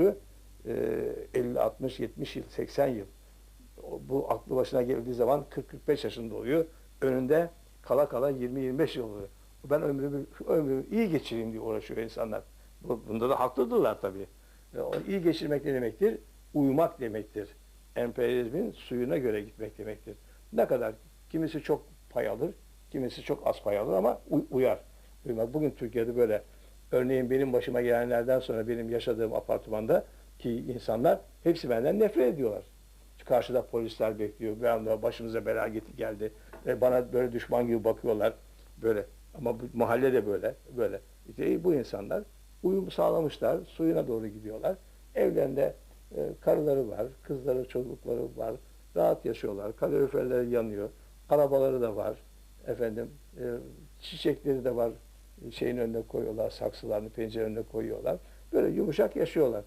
ömrü e, 50, 60, 70 yıl, 80 yıl. Bu aklı başına geldiği zaman 40-45 yaşında oluyor. Önünde kala kala 20-25 yıl oluyor. Ben ömrümü, ömrümü iyi geçireyim diye uğraşıyor insanlar. Bu- Bunda da haklıdırlar tabii. E, iyi geçirmek ne demektir? Uyumak demektir. Emperyalizmin suyuna göre gitmek demektir. Ne kadar kimisi çok pay alır, kimisi çok az pay alır ama uy- uyar. Bugün Türkiye'de böyle. Örneğin benim başıma gelenlerden sonra benim yaşadığım apartmanda ki insanlar hepsi benden nefret ediyorlar. Karşıda polisler bekliyor. Bir anda başımıza bela geldi. E, bana böyle düşman gibi bakıyorlar. Böyle. Ama bu mahalle de böyle. Böyle. İşte bu insanlar uyum sağlamışlar. Suyuna doğru gidiyorlar. Evlerinde e, karıları var, kızları, çocukları var. Rahat yaşıyorlar. Kaloriferleri yanıyor. Arabaları da var. Efendim e, çiçekleri de var. Şeyin önüne koyuyorlar, saksılarını pencerenin önüne koyuyorlar. Böyle yumuşak yaşıyorlar.